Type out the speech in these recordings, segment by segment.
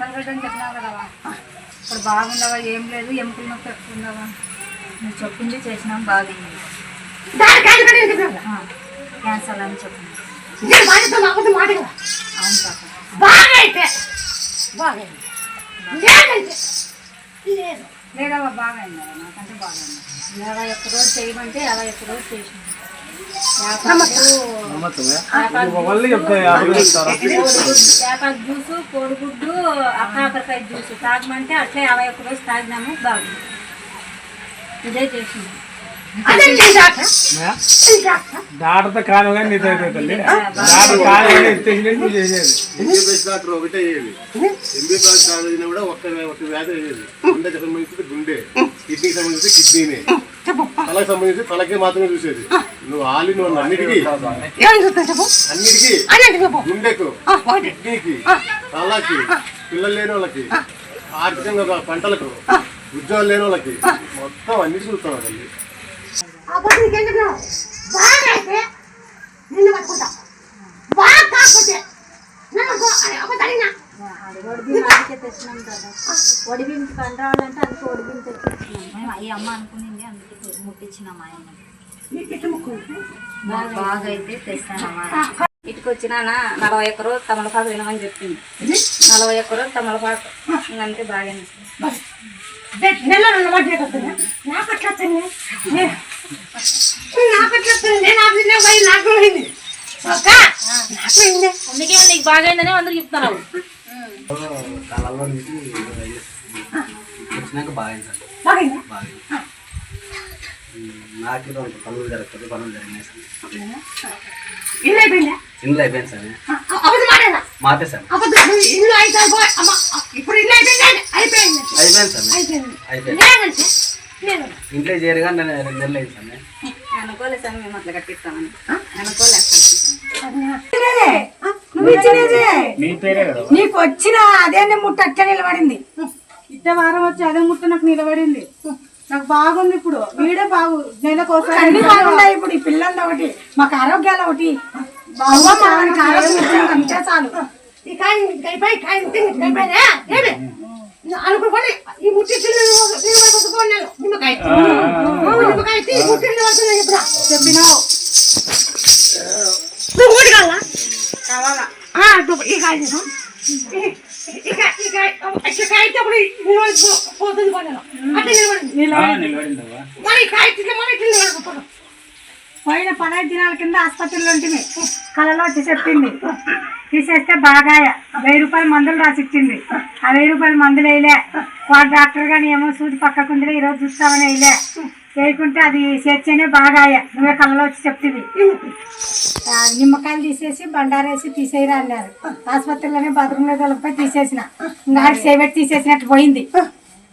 మసాలా గడ్డ అని చెప్పినావు కదవా ఇప్పుడు బాగుండవా? ఏం లేదు. ఎముకలు నొప్పి ఎక్కువ ఉండవా నువ్వు చెప్పింది చేసినాం బాగుంది? క్యాన్సర్ అని చెప్పింది. అవును పాప. బాగా అయితే బాగా అయింది. లేదంటే లేదు. లేదవా బాగా అయింది నాకంటే బాగా అయింది యాభై ఒక్క రోజు చేయమంటే ఒక్క రోజు చేసినాం. యాపాకు జ్యూసు కోడిగుడ్డు అక్కాకరకాయ జ్యూసు తాగమంటే అట్లా యాభై ఒక్క రోజు తాగినాము బాగుంది ఇదే చేసింది అదే కాను కానీ నీతో తల్లి కాను కానీ నువ్వు చేసేది ఎంబీబీఎస్ డాక్టర్ ఒకటే అయ్యేది ఎంబీబీఎస్ డాక్టర్ కూడా ఒక్క ఒక వ్యాధి అయ్యేది గుండెకి సంబంధించి గుండె కిడ్నీకి సంబంధించి కిడ్నీనే తలకు సంబంధించి తలకే మాత్రమే చూసేది నువ్వు ఆలి నువ్వు అన్నిటికీ. గుండెకు కిడ్నీకి తలకి పిల్లలు లేని వాళ్ళకి ఆర్థికంగా పంటలకు ఉద్యోగాలు లేని వాళ్ళకి మొత్తం అన్ని చూస్తున్నావు తల్లి. ఒడిబియ్యం పని రావాలంటే అందుకే ఒడిబియ్యం తెచ్చిచ్చినాం. మేము అయ్యి అమ్మ అనుకునింది అందుకే ముట్టించినాం ఆయన నీకు ఇట్లా ముక్కు బాగా అయితే తెస్తానమ్మా. ఇటుకు వచ్చినా నలభై ఒక్క రోజు తమలపాకు తినమని చెప్పింది. నలభై ఒక్క రోజు తమలపాకు. ఇంకంతే బాగా అందుకే నీకు బాగైందని నుంచి వచ్చినాక బాగా అయింది సార్ బాగైందా బాగా అయింది. నాకు పనులు జరుగుతుంది పనులు జరిగినాయి సార్. ఇల్లు అయిపోయిందా? సార్. మాతే సార్. అయిపోయింది సార్. అయిపోయింది. ఇంట్లో చేయరుగా నేను రెండు నెలలు అయింది సార్. అనుకోలేదు సార్ మేము అట్లా కట్టిస్తామని. అనుకోలేదు నువ్వు ఇచ్చినదే నీ పేరే కదా? నీకు వచ్చిన అదే ముట్ట అట్ట నిలబడింది. ఇట్ట వారం వచ్చి అదే ముట్ట నాకు నిలబడింది. నాకు బాగుంది ఇప్పుడు. వీడే బాగు నెలకు ఒకసారి అన్ని బాగున్నాయి ఇప్పుడు. ఈ పిల్లలు ఒకటి మాకు ఆరోగ్యాలు ఒకటి. అంతే చాలు. ఈ ముట్టి నిమ్మకాయ. నిమ్మకాయ ఈ ముట్టి ఇప్పుడు. చెప్పినావు. నువ్వు కూడా కావాలా? కావాలా ఈ కాయ తీసుకో. ఈ- ఈ కాయ ఈ కాయ ఈ కాయ అయితే అప్పుడు నిలబడి పోతుంది పనులు అట్లా నిలబడింది నిలబడిందవ్వా మరి ఈ కాయ తింటే మరి ఇట్లా నిలబడిపోతాం పోయిన పదహైదు దినాల కింద ఆసుపత్రిలో ఉంటుంది కళలో వచ్చి చెప్పింది. తీసేస్తే బాగాయ. వెయ్యి రూపాయల మందులు రాసిచ్చింది ఆ వెయ్యి రూపాయల మందులు వేయలే. వాడు డాక్టర్ గాని ఏమో సూది పక్కకుందిలే ఈరోజు చూస్తామని వేయలే. వేయకుంటే అది చేర్చేనే బాగాయ. నువ్వే కళ్ళలో వచ్చి చెప్తుంది నిమ్మకాయలు తీసేసి బండారేసి తీసేయరా అన్నారు. ఆసుపత్రిలోనే బాత్రూంలో కలిపి తీసేసిన. ఇంకా సేవెట్టి తీసేసినట్టు పోయింది.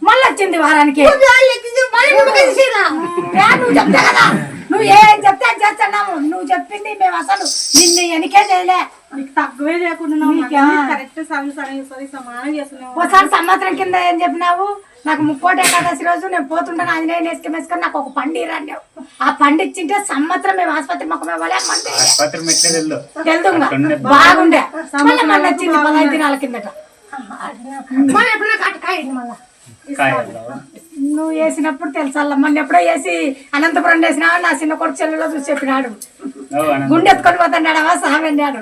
మళ్ళీ వచ్చింది వారానికి మరి నిమ్మకాయ తీసేయరా? ఏ, నువ్వు చెప్తే కదా. నువ్వు ఏం చెప్తే చేస్తున్నాము నువ్వు చెప్పింది మేము అసలు నిన్ను ఎనికే చేయలే. నీకు తక్కువే లేకుండా నీకా? కరెక్ట్ సగం సగం సరి సమానం చేస్తున్నావు. ఒకసారి సంవత్సరం కింద ఏం చెప్పినావు? నాకు ముక్కోటి ఏకాదశి రోజు నేను పోతుంటాను ఆంజనేయ నేసుకు వేసుకొని నాకు ఒక పండు ఇరన్నావు ఆ పండు ఇచ్చింటే సంవత్సరం మేము ఆసుపత్రి మొక్క ఇవ్వలే మంది బాగుండే. మళ్ళీ మళ్ళీ వచ్చింది పదహైదు దినాల కిందట. మరి ఎప్పుడైనా కాట కాయ మళ్ళా. నువ్వు వేసినప్పుడు తెలుసల్లా మొన్న ఎప్పుడో వేసి అనంతపురం వేసినా నా చిన్న కొడుకు చెల్లెలో చూసి చెప్పినాడు. గుండె ఎత్తుకొని పోతున్నాడవా సామె అన్నాడు.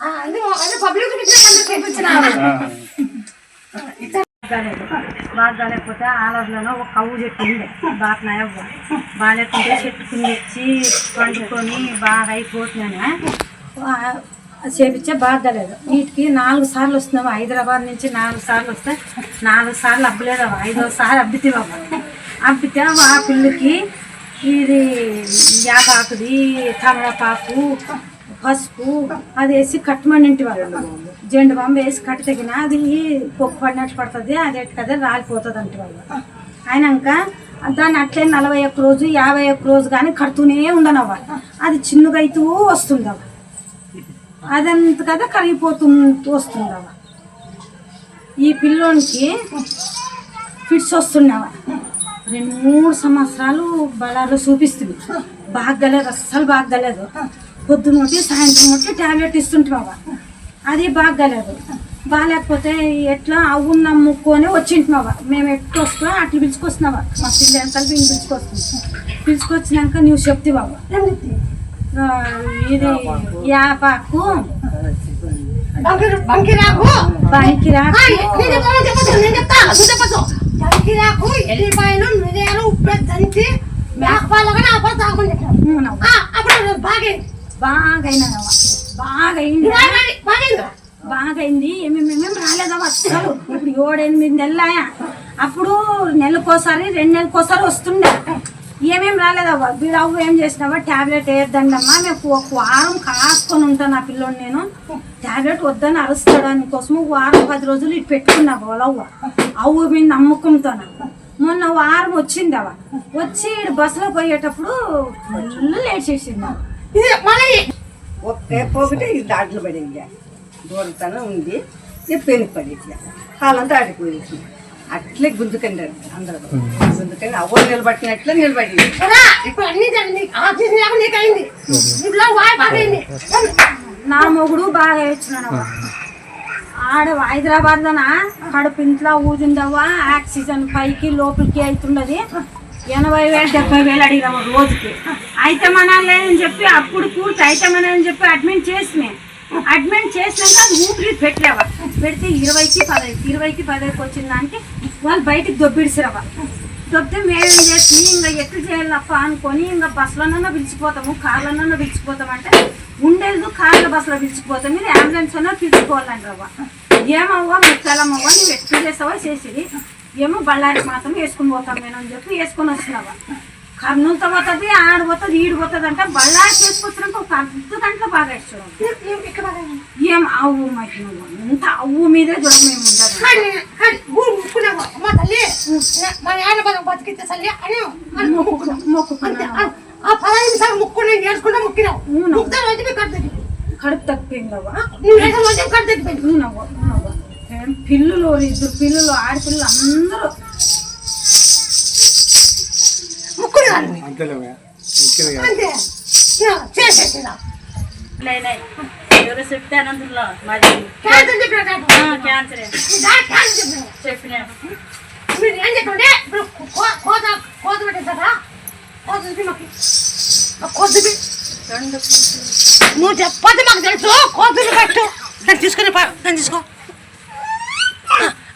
ఆ, అదే అదే పబ్లిక్ చూపించినాడు బాగా కాలేకపోతే ఆలర్లలో ఒక కవ్వు చెట్టు ఉండే బాగా బాగాలేకుంటే చెట్టుకుని వచ్చి పండుకొని బాగా అయిపోతున్నాను చేపించే బాగా లేదు. వీటికి నాలుగు సార్లు వస్తున్నావు. హైదరాబాద్ నుంచి నాలుగు సార్లు వస్తే నాలుగు సార్లు అబ్బలేదు ఐదో సార్లు బాబు అబ్బితే ఆ పిల్లకి ఇది యాపాకుది తమలపాకు పసుపు అది వేసి కట్టమని వాళ్ళు. జెండు బాంబు వేసి కట్టి తగిన అది పొక్కు పడినట్టు పడుతుంది అది కదా రాలిపోతుంది అంటే వాళ్ళు. అయినాక దాన్ని అట్లే నలభై ఒక్క రోజు యాభై ఒక్క రోజు కానీ కడుతూనే ఉండనవ్వ. అది చిన్నగా అవుతూ వస్తుంది అవ్వ అదంత కదా కరిగిపోతూ వస్తుంది ఈ పిల్లోనికి ఫిట్స్ వస్తున్నావా రెండు మూడు సంవత్సరాలు బలాలు చూపిస్తుంది. బాగలేదు అస్సలు బాగలేదు. పొద్దున ఒకటి సాయంత్రం ఒకటి టాబ్లెట్ ఇస్తుంటావా అది బాగలేదు. బాగాలేకపోతే ఎట్లా అవ్వు నమ్ముకొని వచ్చింటున్నావా మేము ఎట్లా వస్తున్నా అట్లా పిలుచుకొస్తున్నావా మా పిల్లలు కలిపి పిలుచుకొస్తుంది పిలుచుకొచ్చినాక నువ్వు చెప్తే బాబా ఇది యాపాకు. బంకి- బంకిరాకు. చెప్పొచ్చు. బంకిరాకు ఎల్లిపాయలు మిరియాలు ఉప్పు దంచి మేకపాలు కూడా అప్పుడు తాగమని చెప్పాను. ఆ, అప్పుడు బాగా బాగైనదవా బాగైంది. బాగా బాగైంది ఏమేమేమేం రాలేదవా అసలు ఇప్పుడు ఏడెనిమిది నెలలాయా. అప్పుడు నెలకోసారి రెండు నెలకోసారి వస్తుండే. ఏమేం రాలేదవ్వా? వీడు అవ్వ ఏం చేసినావా? టాబ్లెట్ వేయద్దండమ్మా మేము ఒక వారం కాసుకొని ఉంటాను నా పిల్లోడు నేను. టాబ్లెట్ వద్దని అరుస్తాడని కోసం వారం పది రోజులు ఇటు పెట్టుకున్నా వాళ్ళవ్వ అవ్వ మీద నమ్మకంతోన మొన్న వారం వచ్చిందవ వచ్చి బస్సులో పోయేటప్పుడు ఫుల్ లేట్ చేసింది ఒకే పోగితే ఇది దాంట్లో పడింది. దూరతనం ఉంది. ఇది పడింది. కాలంతా ఆడిపోయింది అట్లే గుంజుకండి అందరూ. గుంజుకండి నిలబట్టినట్లే ఇప్పుడు అన్ని జరిగింది బాగైంది నా మొగుడు బాగా ఇచ్చినాడు ఆడ హైదరాబాద్ లోన కడుపు ఇంట్లో ఊదిందవ్వా? ఆక్సిజన్ పైకి లోపలికి అవుతున్నది ఎనభై వేలు డెబ్బై వేలు అడిగినాము రోజుకి. అయితే మనాలని చెప్పి అప్పుడు పూర్తి అయితే మనని చెప్పి అడ్మిట్ చేసినాయి అడ్మిట్ చేసినాక అది ఊపిరి పెట్టలేవా? పెడితే ఇరవైకి పదైదు ఇరవైకి పదైదుకి వచ్చిందంటే వాళ్ళు బయటికి దొబ్బిడిసిరవా దొబ్బితే మేమేం చేసి ఇంకా ఎట్లు చేయాలప్ప అనుకొని ఇంకా బస్సులోనన్నా పిలిచిపోతాము కార్లోనన్నా పిలిచిపోతాం అంటే ఉండేది కార్ల బస్సులో పిలిచిపోతాం. మీరు అంబులెన్స్ అన్నా పిలిచిపోవాలంటావా ఏమవ్వా ముక్కలమ్మవ్వా నువ్వు ఎట్లు చేసావా చేసేది. ఏమో బళ్ళారికి మాత్రం వేసుకుని పోతాం నేను అని చెప్పి వేసుకొని వస్తున్నావా కర్నూలుతో పోతుంది ఆడ పోతుంది ఈడు పోతుంది అంటే బళ్ళారికి వేసుకొచ్చినాక ఒక అర్ధ గంటలో బాగా ఇష్టం ఏం అవ్వు మహిళ ఇంత అవ్వు మీదే చూడ మేము ఉండదు. మా నాన్న మనం బతికితే తల్లి అని మొక్కుకున్నాం అంతే ఆ- ఆ పదహైదు నిమిషాలు ముక్కుని నేర్చుకుంటా ముక్కినావు ముక్తే రోజు మీ కట్టు తగ్గిపోయింది కడుపు తప్పిందవ్వా నువ్వు వేసిన రోజు కట్టు తగ్గిపోయింది నువ్వు పిల్లులు ఇద్దరు పిల్లలు ఆడపిల్లలు అందరూ ముక్కుని కాదు అంతేలేవే ముఖ్యంగా కాదు. అంతే ఇక చేసేసిరా ఎవరు చెప్తే అనంతరంలో మాది క్యాన్సర్ చెప్పిన క్యాన్సర్ క్యాన్సర్ చెప్పిన చెప్పిన ఏం చెప్పండి ఇప్పుడు కోత కోత పెట్టేస్తారా కోత చూపి మాకు. కోత చూపి. నువ్వు చెప్పొద్దు మాకు తెలుసు. కోతులు పెట్టు దాన్ని తీసుకుని దాన్ని తీసుకో.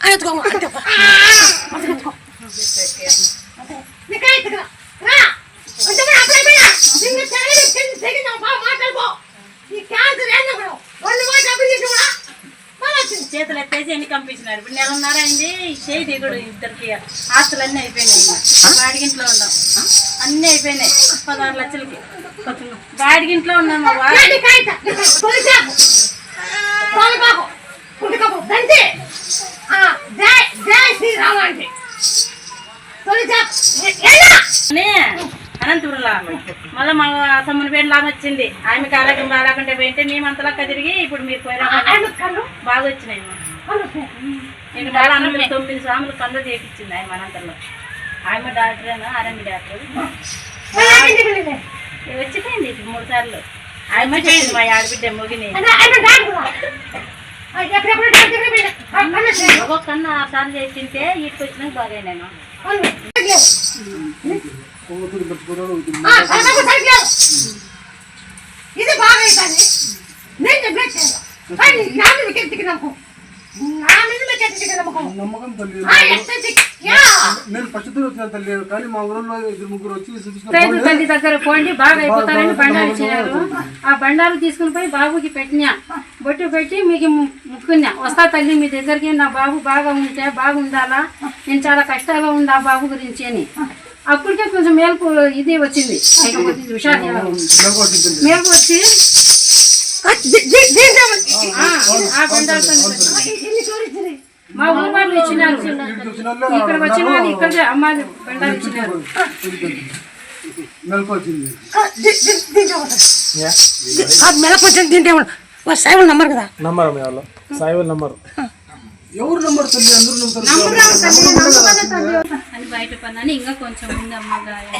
అది ఎత్తుకో, ఎత్తుకో. ఎత్తుకో. నీకే ఎత్తుకురా. రా. అంటే మరి అప్పుడే పోయినా. నిన్ను తెగని- తెగి- తెగిన బా మాట్లాడుకో. ఈ క్యాన్సర్ ఏందో కూడా. రెండు మాటలు అభివృద్ధి చేసి కూడా మళ్ళీ వచ్చింది. చేతులు ఎత్తేసి ఎన్ని పంపించినారు ఇప్పుడు నెలన్నర అయింది చేయి దిగుడు ఇద్దరికి. ఆస్తులు అన్నీ అయిపోయినాయి బాడిగింట్లో ఉన్నాం. అన్నీ అయిపోయినాయి. పదహారు లక్షలకి. బాడిగింట్లో ఉన్నాం మా అనంతపురంలో మళ్ళీ మా సమ్ముని పేరు లాగా వచ్చింది. ఆమెకి ఆరోగ్యం బాగాలేకుంటే పోయింటే మేము అంతలా కదిరిగి ఇప్పుడు మీరు పోయినా. బాగా వచ్చినాయి. ఇక్కడ చాలా అన్నం తొమ్మిది సాములు కళ్ళు చేయించింది ఆయన అనంతరంలో ఆమె డాక్టర్ ఆర్ఎంబి డాక్టర్. వచ్చిపోయింది మూడు సార్లు. ఆమె చెప్పింది మా ఆడబిడ్డ మొగిని. ఒక్కొక్క సార్లు చేసింటే ఇటుకు వచ్చినాక బాగా నేను ఇది బాగా అవుతుంది నేను చేయాలి. కానీ నా మీద నమ్మకం నా మీద మీకు ఎత్తికి నమ్మకం నమ్మకం తల్లి. నేను వచ్చిన కానీ మా ఊరిలో ఇద్దరు ముగ్గురు వచ్చి చూపించిన రైతు తల్లి దగ్గర పోండి బాగా అయిపోతారని బండారు ఇచ్చినారు ఆ బండారు తీసుకుని పోయి బాబుకి పెట్టినా. బొట్టు పెట్టి మీకు ముక్కున్నా వస్తా తల్లి మీ దగ్గరికి నా బాబు బాగా ఉంటే బాగుండాలా? నేను చాలా కష్టాల్లో ఉందా బాబు గురించి అని. అప్పటికే కొంచెం మేల్పు ఇది వచ్చింది. మేల్పు వచ్చి మా ఊరు వాళ్ళు ఇచ్చినారు. ఇక్కడ వచ్చిన వాళ్ళు ఇక్కడే అమ్మాయి బండారు ఇచ్చినారు. మెలకు వచ్చింది. మెలకు వచ్చింది దీంట్లో సైబుల్ నంబర్ కదా? నంబర్ సాయిబుల్ నంబర్. ఎవరు నంబర్ తల్లి? అందరూ నమ్ముతారు. అని బయట పని ఇంకా కొంచెం ఉంది అమ్మ గాయం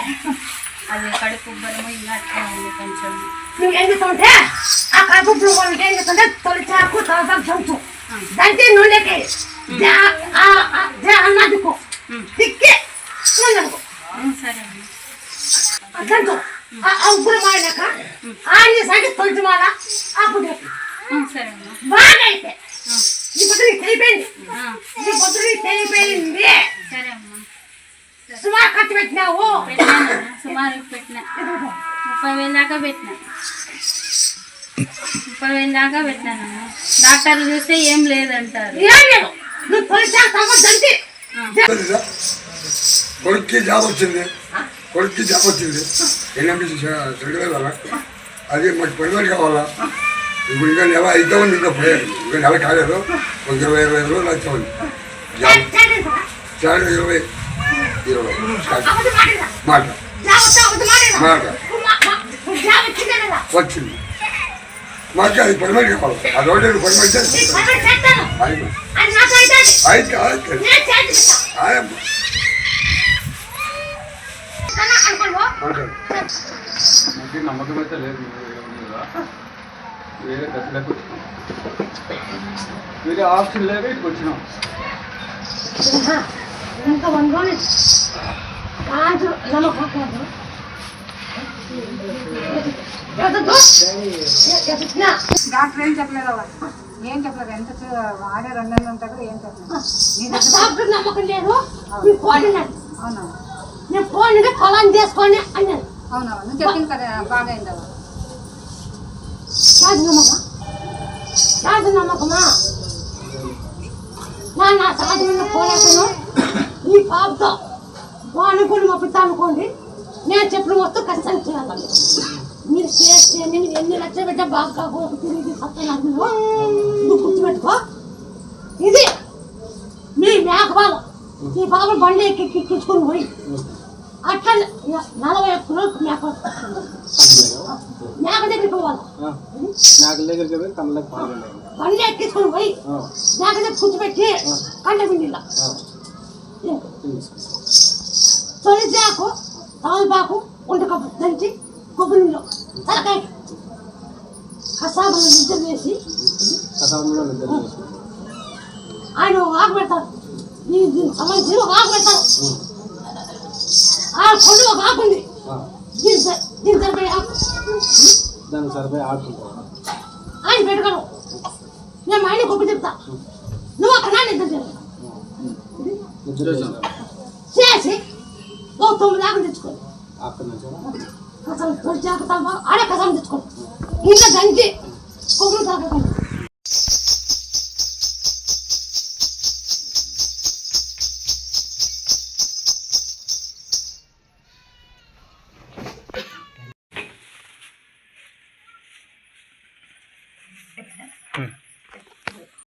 అది కడుపు ఉబ్బరము ఇంకా అట్లా ఉంది కొంచెం. నువ్వు ఏం చెప్తావంటే ఆ చెప్తుంటే తొలి చాకు తలసాకు చంచు దంచి నూనెకి జా- ఆ- ఆ- జా అన్నదికో తిక్కి నూనె అనుకో సరే అమ్మా అదంతో ఆ ఉగ్గులు మాడినాక ఆని సైడ్ తొలిచి మాల ఆ పుట్టి ఉమ్, సరే అమ్మా బాగా అయితే ఈ పొద్దు నీకు తెలిపోయింది ఈ పొద్దు నీకు తెలిపోయింది సరే అమ్మా సుమారు ఖర్చు పెట్టినావు పెట్టినానమ్మా పెట్టిన. ముప్పై వేలు దాకా పెట్టిన. ముప్పై వేలు దాకా పెట్టినానమ్మా డాక్టర్లు చూస్తే ఏం లేదంటారు. ఏం కొడుక్కి జాబ్ వచ్చింది. కొడుక్కి జాబ్ వచ్చింది. ఎన్ఎంపీసీ సెంట్రల్ అది మాకు పనివాడు కావాలా? ఇప్పుడు ఇంకా నెల అవుతామని ఇంకా పోయారు ఇంకా నెల కాలేదు. ఒక ఇరవై ఇరవై ఐదు రోజులు అవుతామని జాబ్. చాలా ఇరవై. ఇరవై. మాట వచ్చిందే. మాకు అది పనివాడు కావాలి. ఆ రోడ్డు పని నాకు అయితే అయితే నమ్మకం అయితే లేదు మీద వేరే దశలోకి వచ్చినాం. వేరే ఆప్షన్ లేక ఇక్కడికి వచ్చినాం. ఇంకా వండుకొని కాదు నమ్మకం డాక్టర్ ఏం చెప్పలేదు ఏం చెప్పలేదు ఎంత వాడే రెండు నెలలు ఉంటా కూడా ఏం చెప్పలేదు డాక్టర్ నమ్మకం లేదు అవునా నేను ఫోన్ ఫలాన్ చేసుకొని అన్నాడు అవునా నువ్వు చెప్పింది కదా బాగా అయిందా కాదు నమ్మకం కాదు నమ్మకమా నా నా సాధన పోలేకను ఈ పాపతో అనుకుని పిత్త అనుకోండి నేను చెప్పిన మొత్తం ఖచ్చితంగా చేయాలి. మీరు చేస్తే మీరు ఎన్ని లక్షలు పెట్టా బాగా తిరిగి సత్యనాథ్ నువ్వు గుర్తుపెట్టుకో. ఇది మీ మేకపాలు ఈ పాపలు బండి ఎక్కి ఎక్కించుకుని పోయి. అట్లా నలభై ఒక్క రోజులు మేక మేక దగ్గరికి పోవాలి. నాకు దగ్గరికి పోయి కళ్ళకి బండి ఎక్కించుకుని పోయి మేక దగ్గర కూర్చోబెట్టి కండ పిండిలా తొలి తమలపాకు ఉండకప్పు దంచి కొబ్బరి నీళ్ళు తలకాయ కసాబులు నిద్ర చేసి ఆయన ఆకు పెడతారు దీని దీనికి సంబంధించి ఒక ఆకు పెడతారు ఆ కొండ ఒక ఆకు ఉంది. దీని సరిపోయే ఆకు. దానికి సరిపోయి ఆడుకుంటాను ఆయన పెట్టుకోను నేను ఆయన గొప్ప చెప్తా. నువ్వు అక్కడ నిద్ర చేశాను చేసి తొమ్మిది దాకా తెచ్చుకోండి కసం తొలిచాక ఆడే కసం తెచ్చుకోండి ఇంకా దంచి కొమ్ములు తాకకుండా